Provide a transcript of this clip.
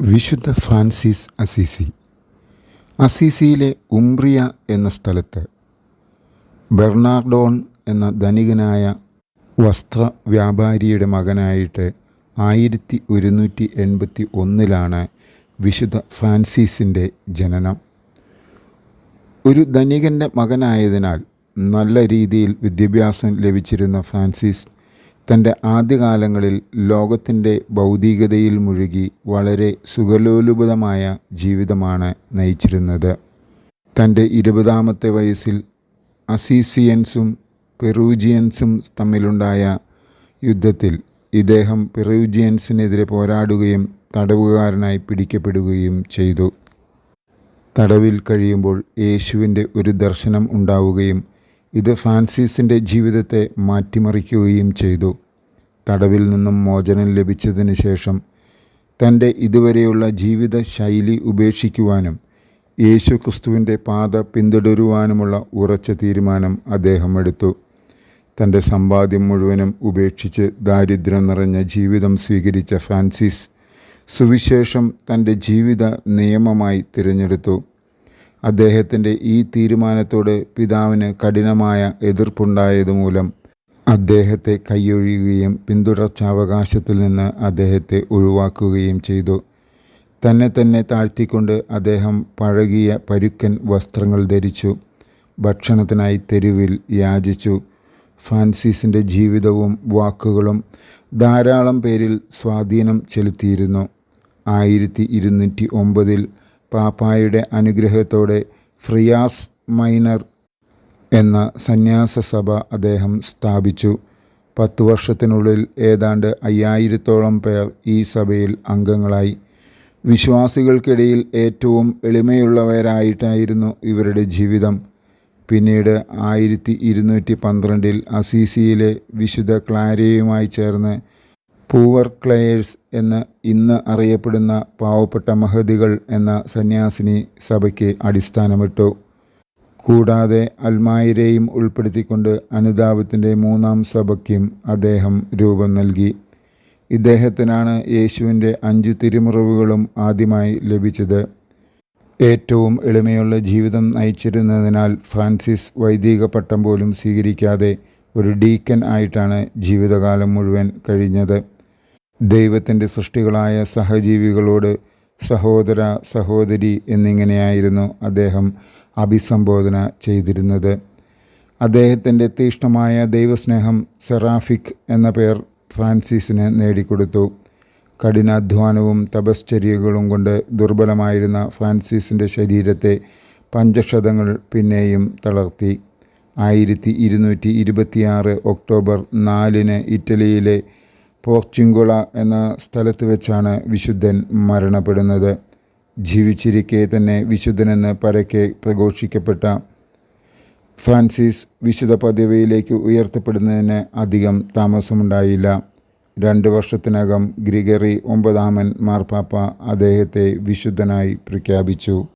വിശുദ്ധ Francis Assisi. അസീസിയിലെ Umbria എന്ന സ്ഥലത്ത് ബെർണാർഡോൺ എന്ന ധനികനായ വസ്ത്ര വ്യാപാരിയുടെ മകനായിട്ട് ആയിരത്തി ഒരുന്നൂറ്റി എൺപത്തി ഒന്നിലാണ് വിശുദ്ധ ഫ്രാൻസിസിന്റെ ജനനം. ഒരു ധനികന്റെ മകനായതിനാൽ നല്ല രീതിയിൽ വിദ്യാഭ്യാസം ലഭിച്ചിരുന്ന ഫ്രാൻസിസ് തന്റെ ആദ്യകാലങ്ങളിൽ ലോകത്തിന്റെ ഭൗതികതയിൽ മുഴുകി വളരെ സുഖലോലുപതമായ ജീവിതമാണ് നയിച്ചിരുന്നത്. തന്റെ ഇരുപതാമത്തെ വയസ്സിൽ അസീസിയൻസും പെറൂജിയൻസും തമ്മിലുണ്ടായ യുദ്ധത്തിൽ ഇദ്ദേഹം പെറൂജിയൻസിനെതിരെ പോരാടുകയും തടവുകാരനായി പിടിക്കപ്പെടുകയും ചെയ്തു. തടവിൽ കഴിയുമ്പോൾ യേശുവിന്റെ ഒരു ദർശനം ഉണ്ടാവുകയും ഇത് ഫ്രാൻസിസിന്റെ ജീവിതത്തെ മാറ്റിമറിക്കുകയും ചെയ്തു. തടവിൽ നിന്നും മോചനം ലഭിച്ചതിന് ശേഷം തന്റെ ഇതുവരെയുള്ള ജീവിത ശൈലി ഉപേക്ഷിക്കുവാനും യേശു ക്രിസ്തുവിന്റെ പാത പിന്തുടരുവാനുമുള്ള ഉറച്ച തീരുമാനം അദ്ദേഹം എടുത്തു. തന്റെ സമ്പാദ്യം മുഴുവനും ഉപേക്ഷിച്ച് ദാരിദ്ര്യം നിറഞ്ഞ ജീവിതം സ്വീകരിച്ച ഫ്രാൻസിസ് സുവിശേഷം തന്റെ ജീവിത നിയമമായി തിരഞ്ഞെടുത്തു. അദ്ദേഹത്തിന്റെ ഈ തീരുമാനത്തോട് പിതാവിന് കഠിനമായ എതിർപ്പുണ്ടായതുമൂലം അദ്ദേഹത്തെ കൈയൊഴിയുകയും പിന്തുടർച്ചാവകാശത്തിൽ നിന്ന് അദ്ദേഹത്തെ ഒഴിവാക്കുകയും ചെയ്തു. തന്നെ തന്നെ താഴ്ത്തിക്കൊണ്ട് അദ്ദേഹം പഴകിയ പരുക്കൻ വസ്ത്രങ്ങൾ ധരിച്ചു. ഭക്ഷണത്തിനായി തെരുവിൽ യാചിച്ചു. ഫ്രാൻസിസിന്റെ ജീവിതവും വാക്കുകളും ധാരാളം പേരിൽ സ്വാധീനം ചെലുത്തിയിരുന്നു. ആയിരത്തി ഇരുന്നൂറ്റി ഒമ്പതിൽ പാപ്പായുടെ അനുഗ്രഹത്തോടെ ഫ്രിയാസ് മൈനർ എന്ന സന്യാസ സഭ അദ്ദേഹം സ്ഥാപിച്ചു. പത്തു വർഷത്തിനുള്ളിൽ ഏതാണ്ട് അയ്യായിരത്തോളം പേർ ഈ സഭയിൽ അംഗങ്ങളായി. വിശ്വാസികൾക്കിടയിൽ ഏറ്റവും എളിമയുള്ളവരായിട്ടായിരുന്നു ഇവരുടെ ജീവിതം. പിന്നീട് ആയിരത്തി ഇരുന്നൂറ്റി പന്ത്രണ്ടിൽ അസീസിയിലെ വിശുദ്ധ ക്ലാരയുമായി ചേർന്ന് പൂവർ ക്ലെയേഴ്സ് എന്ന് ഇന്ന് അറിയപ്പെടുന്ന പാവപ്പെട്ട മഹതികൾ എന്ന സന്യാസിനി സഭയ്ക്ക് അടിസ്ഥാനമിട്ടു. കൂടാതെ അൽമായിരെയും ഉൾപ്പെടുത്തിക്കൊണ്ട് അനുതാപത്തിന്റെ മൂന്നാം സഭയ്ക്കും അദ്ദേഹം രൂപം നൽകി. ഇദ്ദേഹത്തിനാണ് യേശുവിന്റെ അഞ്ച് തിരുമുറിവുകളും ആദ്യമായി ലഭിച്ചത്. ഏറ്റവും എളിമയുള്ള ജീവിതം നയിച്ചിരുന്നതിനാൽ ഫ്രാൻസിസ് വൈദിക പട്ടം പോലും സ്വീകരിക്കാതെ ഒരു ഡീക്കൻ ആയിട്ടാണ് ജീവിതകാലം മുഴുവൻ കഴിഞ്ഞത്. ദൈവത്തിന്റെ സൃഷ്ടികളായ സഹജീവികളോട് സഹോദര സഹോദരി എന്നിങ്ങനെയായിരുന്നു അദ്ദേഹം അഭിസംബോധന ചെയ്തിരുന്നത്. അദ്ദേഹത്തിന്റെ തീഷ്ണമായ ദൈവസ്നേഹം സെറാഫിക് എന്ന പേർ ഫ്രാൻസിസിന് നേടിക്കൊടുത്തു. കഠിനാധ്വാനവും തപശ്ചര്യകളും കൊണ്ട് ദുർബലമായിരുന്ന ഫ്രാൻസിസിന്റെ ശരീരത്തെ പഞ്ചക്ഷതങ്ങൾ പിന്നെയും തളർത്തി. ആയിരത്തി ഇരുന്നൂറ്റി ഇരുപത്തിയാറ് ഒക്ടോബർ നാലിന് ഇറ്റലിയിലെ പോർച്ചുങ്കുള എന്ന സ്ഥലത്ത് വെച്ചാണ് വിശുദ്ധൻ മരണപ്പെടുന്നത്. ജീവിച്ചിരിക്കെ തന്നെ വിശുദ്ധനെന്ന് പരക്കെ പ്രഘോഷിക്കപ്പെട്ട ഫ്രാൻസിസ് വിശുദ്ധ പദവിയിലേക്ക് ഉയർത്തപ്പെടുന്നതിന് അധികം താമസമുണ്ടായില്ല. രണ്ട് വർഷത്തിനകം ഗ്രിഗറി ഒമ്പതാമൻ മാർപ്പാപ്പ അദ്ദേഹത്തെ വിശുദ്ധനായി പ്രഖ്യാപിച്ചു.